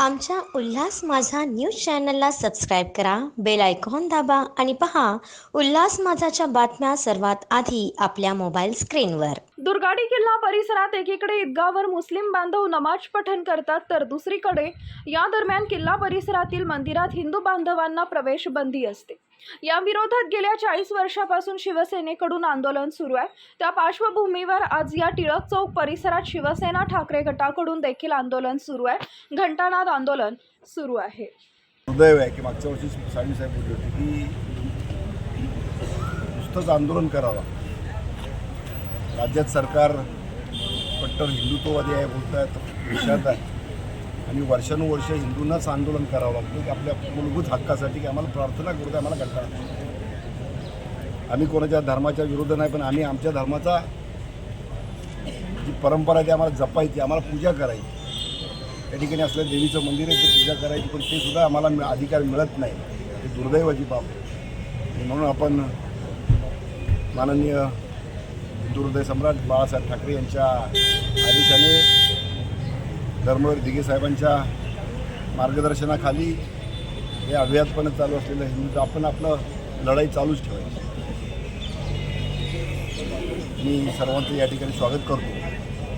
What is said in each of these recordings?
आमच्या उल्हास माझा न्यूज चॅनलला सबस्क्राईब करा बेल आयकॉन दाबा आणि पहा उल्हास माझाच्या बातम्या सर्वात आधी आपल्या मोबाईल स्क्रीनवर. दुर्गाडी किल्ला परिसरात एकीकडे ईदगावर मुस्लिम बांधव नमाज पठण करतात तर दुसरीकडे या दरम्यान किल्ला परिसरातील मंदिरात हिंदू बांधवांना प्रवेश बंदी असते. या विरोधात गेल्या चाळीस वर्षापासून शिवसेनेकडून आंदोलन सुरू आहे. त्या पार्श्वभूमीवर आज या टिळक चौक परिसरात शिवसेना ठाकरे गटाकडून देखील आंदोलन सुरू आहे. घंटानाद आंदोलन सुरू आहे. दुर्दैव आहे की मागच्या वर्षी साहेब साहेब बोलले होते की नुसतंच आंदोलन करावा. राज्यात सरकार कट्टर हिंदुत्ववादी आहे बोलत आहेत देशात आहे. आणि वर्षानुवर्ष हिंदूंनाच आंदोलन करावं लागतं की आपल्या मूलभूत हक्कासाठी की आम्हाला प्रार्थना करू द्या आम्हाला कंटाळा आम्ही कोणाच्या धर्माच्या विरुद्ध नाही पण आम्ही आमच्या धर्माचा जी परंपरा आहे ती आम्हाला जपायची आम्हाला पूजा करायची. त्या ठिकाणी असलं देवीचं मंदिर आहे ते पूजा करायची पण ते सुद्धा आम्हाला अधिकार मिळत नाही. हे दुर्दैवाची बाब म्हणून आपण माननीय दुर्दय सम्राट बाळासाहेब ठाकरे यांच्या आदेशाने धर्मवीर दिघे साहेबांच्या मार्गदर्शनाखाली हे अभियातपणे चालू असलेलं हिंदू आपण आपलं लढाई चालूच ठेवायची. मी सर्वांचं या ठिकाणी स्वागत करतो.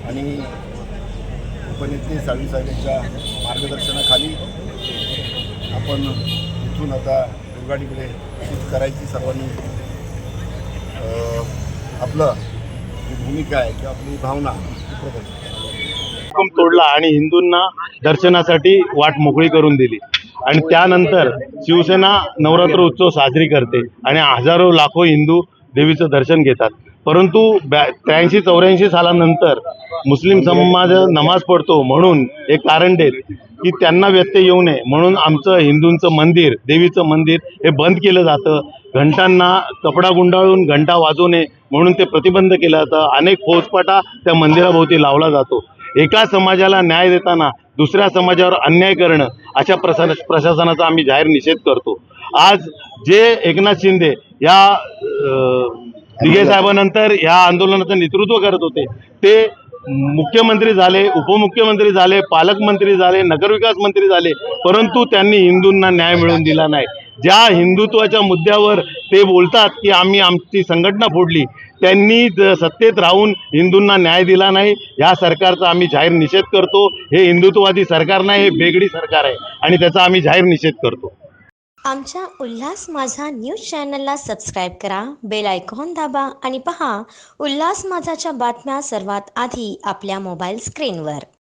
आणि उपनेते सावी साहेबांच्या मार्गदर्शनाखाली आपण इथून आता दुर्गाडीकडे शिफ्ट करायची सर्वांनी आपलं जी भूमिका आहे किंवा आपली भावना ती हुकूम तोडला आणि हिंदूंना दर्शनासाठी वाट मोकळी करून दिली. आणि त्यानंतर शिवसेना नवरात्र उत्सव साजरी करते आणि हजारो लाखो हिंदू देवीचं दर्शन घेतात. परंतु ब्या त्र्याऐंशी चौऱ्याऐंशी सालानंतर मुस्लिम समाज नमाज पडतो म्हणून एक कारण देत की त्यांना व्यत्यय येऊ नये. म्हणून आमचं हिंदूंचं मंदिर देवीचं मंदिर हे बंद केलं जातं. घंटांना कपडा गुंडाळून घंटा वाजवू नये म्हणून ते प्रतिबंध केलं जातं. अनेक फौजपाटा त्या मंदिराभोवती लावला जातो. एका समाजाला न्याय देताना दुसऱ्या समाजावर अन्याय करणं अशा प्रशा प्रशासनाचा आम्ही जाहीर निषेध करतो. आज जे एकनाथ शिंदे या दिघे साहेबानंतर या आंदोलनाचं नेतृत्व करत होते ते मुख्यमंत्री झाले उपमुख्यमंत्री झाले पालकमंत्री झाले नगरविकास मंत्री झाले परंतु त्यांनी हिंदूंना न्याय मिळवून दिला नाही. ज्या हिंदुत्वाच्या मुद्द्यावर ते बोलतात की आम्ही आमची संघटना फोडली. त्यांनी ज- सत्तेत राहून हिंदूंना न्याय दिला नाही. या सरकारचा आम्ही जाहीर निषेध करतो. हे हिंदुत्ववादी सरकार नाही हे बेगडी सरकार आहे. आणि त्याचा आम्ही जाहीर निषेध करतो. आमच्या उल्हास माझा न्यूज चॅनलला सबस्क्राईब करा बेल आयकॉन दाबा आणि पहा उल्हास माझाच्या बातम्या सर्वात आधी आपल्या मोबाईल स्क्रीनवर.